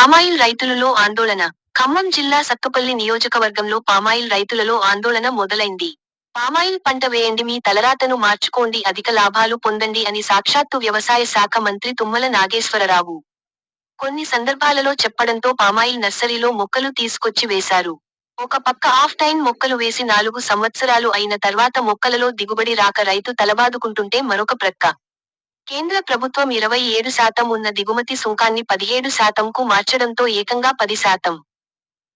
Palm oil రైతులలో ఆందోళన. ఖమ్మం జిల్లా సక్కపల్లి నియోజకవర్గంలో పామాయిల్ రైతులలో ఆందోళన మొదలైంది. పామాయిల్ పంట వేయండి మీ తలరాతను మార్చుకోండి అధిక లాభాలు పొందండి అని సాక్షాత్తు వ్యవసాయ శాఖ మంత్రి తుమ్మల నాగేశ్వరరావు. కొన్ని సందర్భాలలో చెప్పడంతో పామాయిల్ నర్సరీలో మొక్కలు తీసుకొచ్చి వేశారు. ఒక పక్క ఆఫ్ టైన్ మొక్కలు వేసి నాలుగు సంవత్సరాలు అయిన తర్వాత మొక్కలలో దిగుబడి రాక రైతు తలబాదుకుంటుంటే మరొక ప్రక్క. కేంద్ర ప్రభుత్వం ఇరవై ఏడు శాతం ఉన్న దిగుమతి సుంకాన్ని పదిహేడు శాతంకు మార్చడంతో ఏకంగా పది శాతం.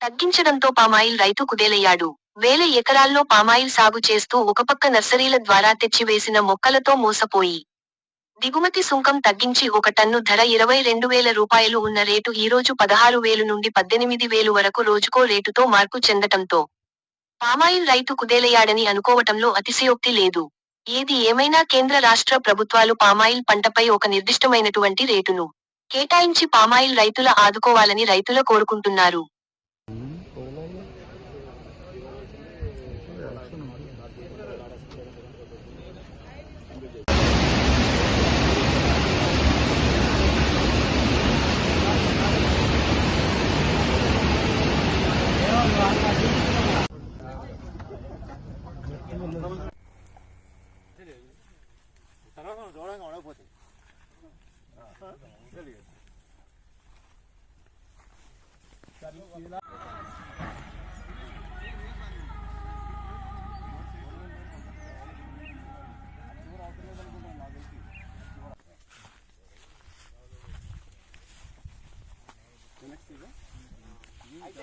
తగ్గించడంతో పామాయిల్ రైతు కుదేలయ్యాడు. వేల ఎకరాల్లో పామాయిల్ సాగు చేస్తూ ఒకపక్క నర్సరీల ద్వారా తెచ్చివేసిన మొక్కలతో మోసపోయి. దిగుమతి సుంకం తగ్గించి ఒక టన్ను ధర ఇరవై రెండు వేల రూపాయలు ఉన్న రేటు ఈరోజు పదహారు వేలు నుండి పద్దెనిమిది వేలు వరకు రోజుకో రేటుతో మార్పు చెందటంతో. పామాయిల్ రైతు కుదేలయ్యాడని అనుకోవటంలో అతిశయోక్తి లేదు. ఏది ఏమైనా కేంద్ర రాష్ట్ర ప్రభుత్వాలు పామాయిల్ పంటపై ఒక నిర్దిష్టమైనటువంటి రేటును కేటాయించి పామాయిల్ రైతుల ఆదుకోవాలని రైతుల కోరుకుంటున్నారు. 저랑 어려 보지. అయితే